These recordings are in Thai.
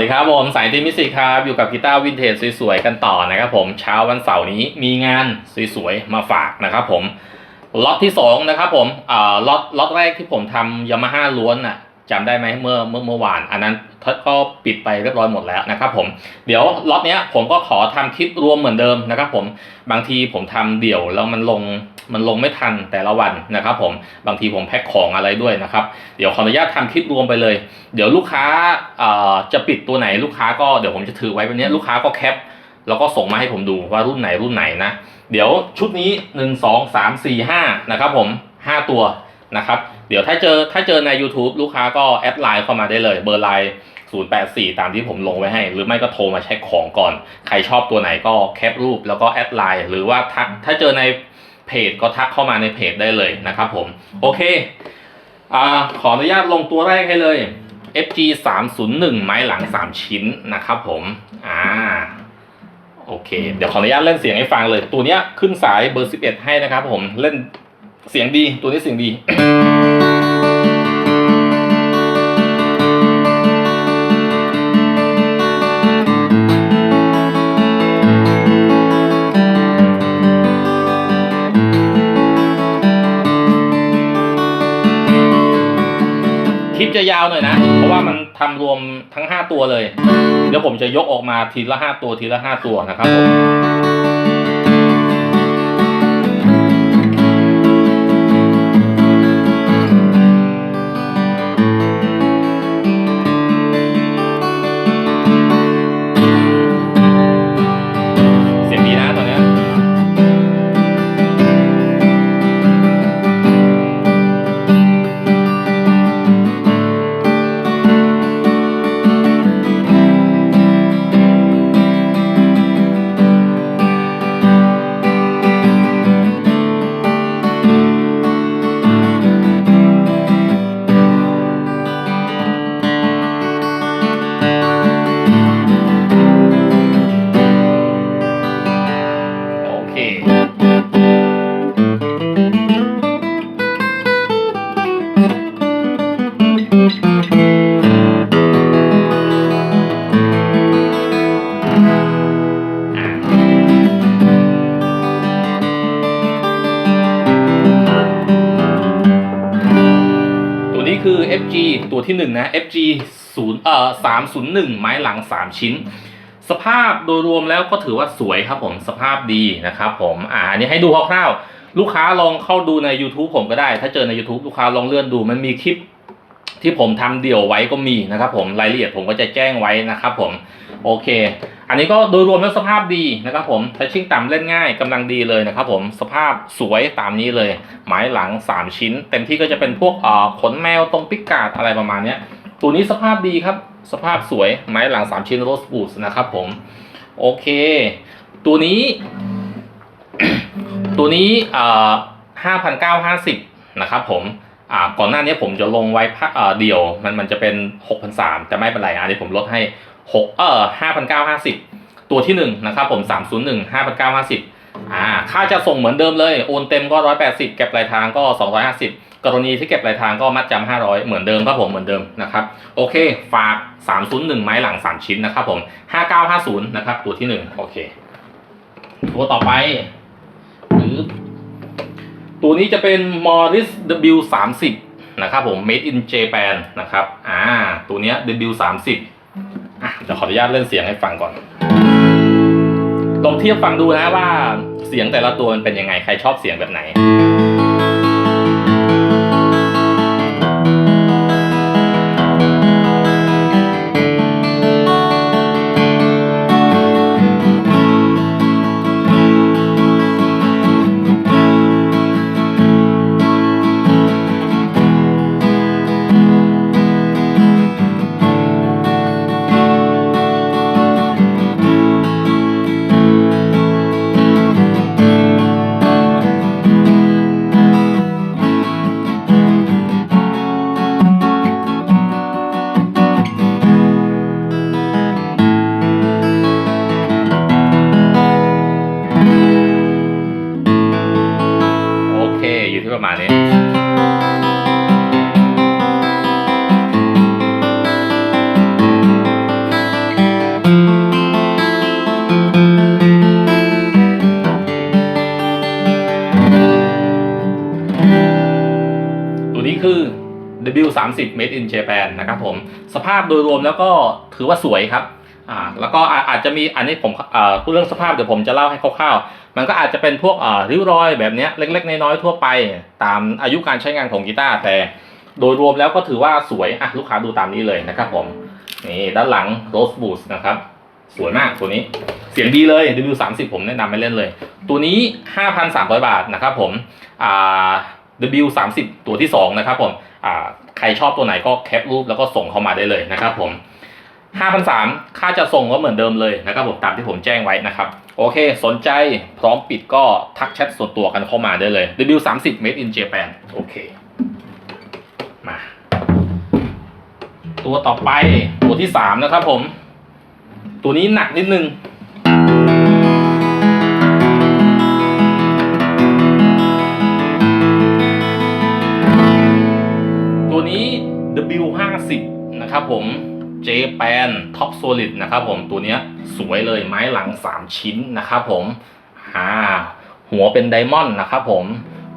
สวัสดีครับผมสายตีมิสิกครับอยู่กับกีตาร์วินเทจสวยๆกันต่อนะครับผมเช้าวันเสาร์นี้มีงานสวยๆมาฝากนะครับผมล็อตที่สองนะครับผมเอ่อล็อตล็อตแรกที่ผมทำยามาฮ่าล้วนอะ จำได้ไหมเมื่อเมื่อเมื่อวาน อันนั้นก็ปิดไปเรียบร้อยหมดแล้วนะครับผมเดี๋ยวล็อตเนี้ยผมก็ขอทำคลิปรวมเหมือนเดิมนะครับผมบางทีผมทำเดี่ยวแล้วมันลงมันลงไม่ทันแต่ละวันนะครับผมบางทีผมแพ็คของอะไรด้วยนะครับ เดี๋ยวขออนุญาตทำคลิปรวมไปเลย เดี๋ยวลูกค้าจะปิดตัวไหนลูกค้าก็เดี๋ยวผมจะถือไว้แบบนี้ลูกค้าก็แคปแล้วก็ส่งมาให้ผมดูว่ารุ่นไหนรุ่นไหนนะ เดี๋ยวชุดนี้ 1 2 3 4 5นะครับผม5ตัวนะครับ เดี๋ยวถ้าเจอถ้าเจอใน YouTube ลูกค้าก็แอดไลน์เข้ามาได้เลย เบอร์ไลน์ 084 ตามที่ผมลงไว้ให้ หรือไม่ก็โทรมาเช็คของก่อน ใครชอบตัวไหนก็แคปรูปแล้วก็แอดไลน์หรือว่าทักถ้าเจอในเพจก็ทักเข้ามาในเพจได้เลยนะครับผม โอเคอ่าขออนุญาตลงตัวแรกให้เลย FG 301ไม้หลัง 3 ชิ้นนะครับผมอ่าโอเค เดี๋ยวขออนุญาตเล่นเสียงให้ฟังเลย ตัวเนี้ยขึ้นสายเบอร์ 11 ให้นะครับผมเล่นเสียงดีตัวนี้เสียงดี จะยาวหน่อยนะ เพราะว่ามันทำรวมทั้ง 5 ตัวเลย เดี๋ยวผมจะยกออกมาทีละ 5 ตัวทีละ 5 ตัวนะครับผม คือ FG ตัวที่ 1 นะ FG 0เอ่อ301 ไม้หลัง 3 ชิ้น สภาพโดยรวมแล้วก็ถือว่าสวยครับผมสภาพดีนะครับผมอ่าอันนี้ให้ดูคร่าวๆ ลูกค้าลองเข้าดูใน YouTube ผมก็ได้ ถ้าเจอใน YouTube ลูกค้าลองเลื่อนดูมันมีคลิป ที่ผมทำเดี่ยวไว้ก็มีนะครับผมรายละเอียดผมก็จะแจ้งไว้นะครับผมโอเค อันนี้ก็โดยรวมแล้วสภาพดีนะครับผมทัชชิ่งต่ำเล่นง่ายกำลังดีเลยนะครับผมสภาพสวยตามนี้เลยไม้หลัง 3 ชิ้น เต็มที่ก็จะเป็นพวกเอ่อขนแมวตรงปิกกาดอะไรประมาณนี้ตัวนี้สภาพดีครับสภาพสวยไม้หลัง 3 ชิ้นโรสบูสนะครับผม โอเค ตัวนี้ ตัวนี้เอ่อห้าพันเก้าห้าสิบนะครับผม อ่าก่อนหน้านี้ผมจะลงไว้พักเอ่อเดี่ยวมันมันจะเป็นหกพันสามแต่ไม่เป็นไรอันนี้ผมลดให้หกเอ่อห้าพันเก้าห้าสิบตัวที่หนึ่งนะครับผมสามศูนย์หนึ่งห้าพันเก้าห้าสิบอ่าค่าจะส่งเหมือนเดิมเลย โอนเต็มก็ร้อยแปดสิบเก็บปลายทางก็สองร้อยห้าสิบกรณีที่เก็บปลายทางก็มัดจำห้าร้อยเหมือนเดิมครับผมเหมือนเดิมนะครับโอเค ฝาก 301 ไม้หลัง 3 ชิ้นนะครับผม 5950 นะครับตัวที่ 1 โอเค ตัวต่อไปหรือ ตัวนี้จะเป็น Morris W30 นะครับผม Made in Japan นะครับ อ่า ตัวเนี้ย W30 อะเดี๋ยวขออนุญาตเล่นเสียงให้ฟังก่อน ลองเทียบฟังดูนะว่าเสียงแต่ละตัวมันเป็นยังไง ใครชอบเสียงแบบไหน อยู่ที่ประมาณนี้ ตัวนี้คือ W30 Made in Japan นะครับผม สภาพโดยรวมแล้วก็ถือว่าสวยครับ อ่าแล้วก็อาจจะมีอันนี้ผมอ่าพูดเรื่องสภาพเดี๋ยวผมจะเล่าให้คร่าวๆ มันก็อาจจะเป็นพวกอ่าริ้วรอยแบบเนี้ยเล็ก ๆ น้อยๆทั่วไป ตามอายุการใช้งานของกีตาร์แต่โดยรวมแล้วก็ถือว่าสวยอะลูกค้าดูตามนี้เลยนะครับผมนี่ด้านหลัง Rose Boost นะครับสวยมากตัวนี้เสียงดีเลย W30 ผมแนะนำไม่เล่นเลย ตัวนี้ 5,300 บาทนะครับผมอ่า W30 ตัวที่ 2 นะครับผมอ่าใครชอบตัวไหนก็แคปรูปแล้วก็ส่งเข้ามาได้เลยนะครับผม 5,300ค่าจะส่งก็เหมือนเดิมเลยนะครับผมตามที่ผมแจ้งไว้นะครับ โอเค สนใจพร้อมปิดก็ทักแชทส่วนตัวกันเข้ามาได้เลย W30 Made in Japan โอเค มา ตัวต่อไปตัวที่ 3 นะครับผม ตัวนี้หนักนิดนึงตัวนี้ W50 นะครับผม J-Pan Top Solid นะครับผมตัวเนี้ยสวยเลยไม้หลัง 3 ชิ้นนะครับผมอ่าหัวเป็นไดมอนด์นะครับผม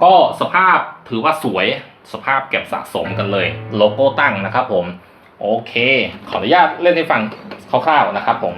ก็สภาพถือว่าสวยสภาพเก็บสะสมกันเลย โลโก้ตั้งนะครับผม โอเค ขออนุญาตเล่นให้ฟังคร่าวๆนะครับผม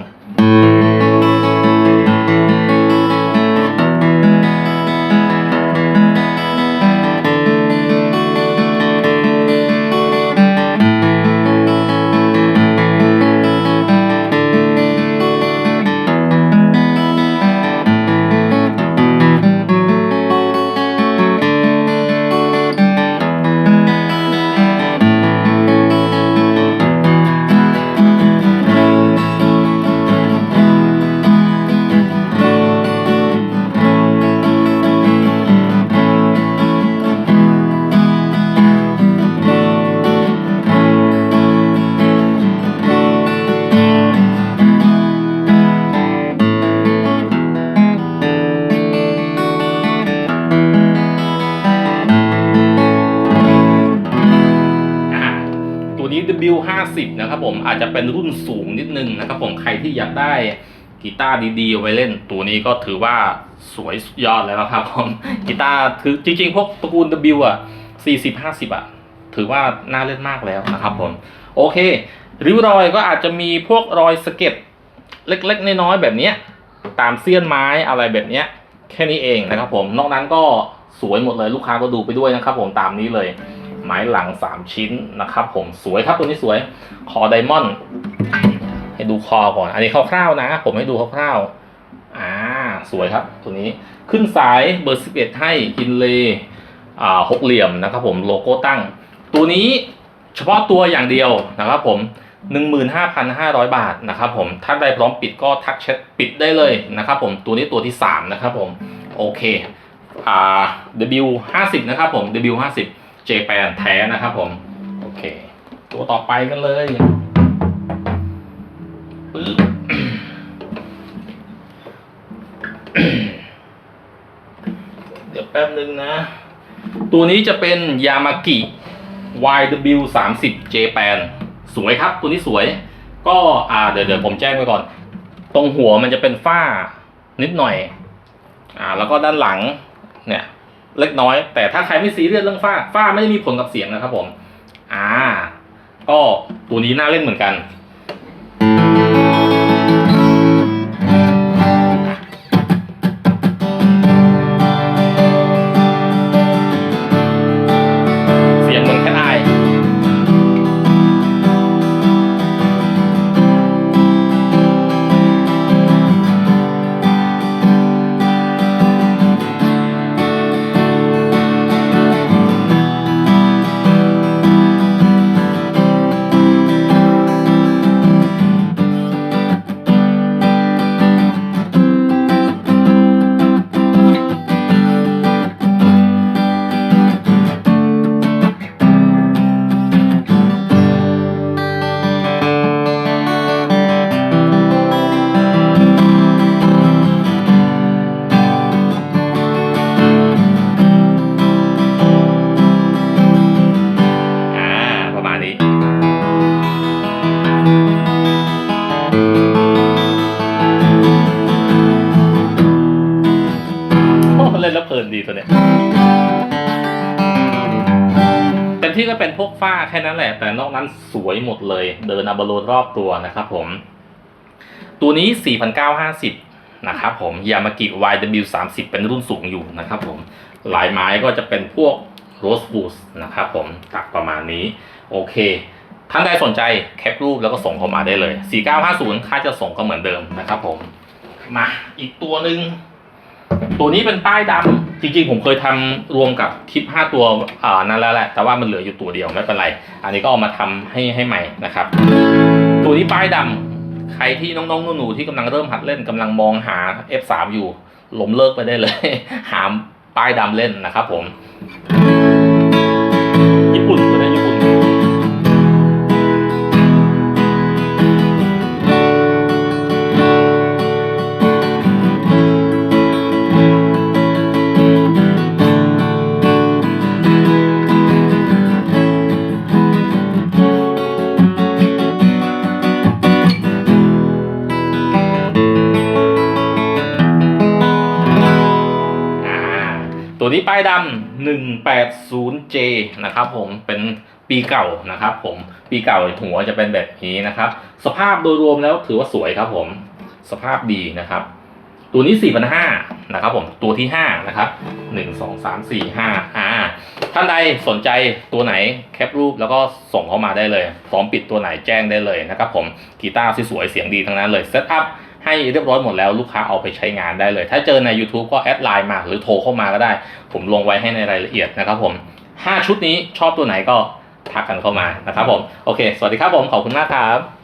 นะครับผมอาจจะเป็นรุ่นสูงนิดนึงนะครับผมใครที่อยากได้กีตาร์ดีๆเอาไว้เล่นตัวนี้ก็ถือว่าสวยสุดยอดแล้วนะครับผมกีตาร์คือจริงๆ พวกตระกูล W อะ40 50อะถือว่าน่าเล่นมากแล้วนะครับผมโอเค ริ้วรอยก็อาจจะมีพวกรอยสะเก็ดเล็กๆน้อยๆแบบเนี้ยตามเสี้ยนไม้อะไรแบบเนี้ยแค่นี้เองนะครับผมนอกนั้นก็สวยหมดเลยลูกค้าก็ดูไปด้วยนะครับผมตามนี้เลย ไม้หลัง 3 ชิ้นนะครับ ผมสวยครับตัวนี้สวยคอไดมอนด์ให้ดูคอก่อน อันนี้คร่าวๆนะ ผมให้ดูคร่าวๆอ่าสวยครับ ตัวนี้ขึ้นสายเบอร์ 11 ให้อินเลย์อ่าหกเหลี่ยมนะครับ ผมโลโก้ตั้ง ตัวนี้เฉพาะตัวอย่างเดียวนะครับ ผม15,500 บาทนะครับผมถ้าได้พร้อมปิดก็ทักแชทปิดได้เลยนะครับผมตัวนี้ตัวที่ 3 นะครับผม โอเคอ่า W50 นะครับผม W50 เจแปนแท้นะครับผม โอเค ตัวต่อไปกันเลยปึ๊บเดี๋ยวแป๊บนึงนะ ตัวนี้จะเป็นยามากิ YW30 J-Pan สวยครับ ตัวนี้สวย ก็อ่าเดี๋ยวเดี๋ยวผมแจ้งไว้ก่อน ตรงหัวมันจะเป็นฝ้านิดหน่อย อ่า แล้วก็ด้านหลังเนี่ย เล็กน้อย แต่ถ้าใครไม่ซีเรียสเรื่องฝ้าฝ้าไม่ได้มีผลกับเสียงนะครับผม อ่า ก็ตัวนี้น่าเล่นเหมือนกัน เต็มที่ก็เป็นพวกฝ้าแค่นั้นแหละ แต่นอกนั้นสวยหมดเลย เดินอาบาลูนรอบตัวนะครับผม ตัวนี้ 4,950 นะครับผมยามากิ YW30 เป็นรุ่นสูงอยู่นะครับผม ลายไม้ก็จะเป็นพวกโรสบูสนะครับผมตักประมาณนี้ โอเค ท่านใดสนใจแคปรูปแล้วก็ส่งเข้ามาได้เลย 4950 ค่าจะส่งก็เหมือนเดิมนะครับผม มาอีกตัวหนึ่ง ตัวนี้เป็นป้ายดำจริงๆ ผมเคยทำรวมกับคลิป 5 ตัวอ่านั่นแล้วแหละ แต่ว่ามันเหลืออยู่ตัวเดียวไม่เป็นไร อันนี้ก็เอามาทำให้ให้ใหม่นะครับ ตัวนี้ป้ายดำใครที่น้องๆหนูๆที่กำลังเริ่มหัดเล่นกำลังมองหา F3 อยู่ล้มเลิกไปได้เลย หาป้ายดำเล่นนะครับผม ตัวนี้ป้ายดำ 180J นะครับผมเป็นปีเก่านะครับผมปีเก่าหัวจะเป็นแบบนี้นะครับ สภาพโดยรวมแล้วถือว่าสวยครับผมสภาพดีนะครับ ตัวนี้4,500นะครับผมตัวที่ 5 นะครับ 1 2 3 4 5อ่าท่านใดสนใจตัวไหนแคปรูปแล้วก็ส่งเข้ามาได้เลย พร้อมปิดตัวไหนแจ้งได้เลยนะครับผมกีตาร์สวยๆเสียงดีทั้งนั้นเลยเซตอัพ ให้เรียบร้อยหมดแล้วลูกค้าเอาไปใช้งานได้เลย ถ้าเจอใน YouTube ก็แอดไลน์มาหรือโทรเข้ามาก็ได้ ผมลงไว้ให้ในรายละเอียดนะครับผม 5 ชุดนี้ชอบตัวไหนก็ทักกันเข้ามานะครับผม โอเค สวัสดีครับผม ขอบคุณมากครับ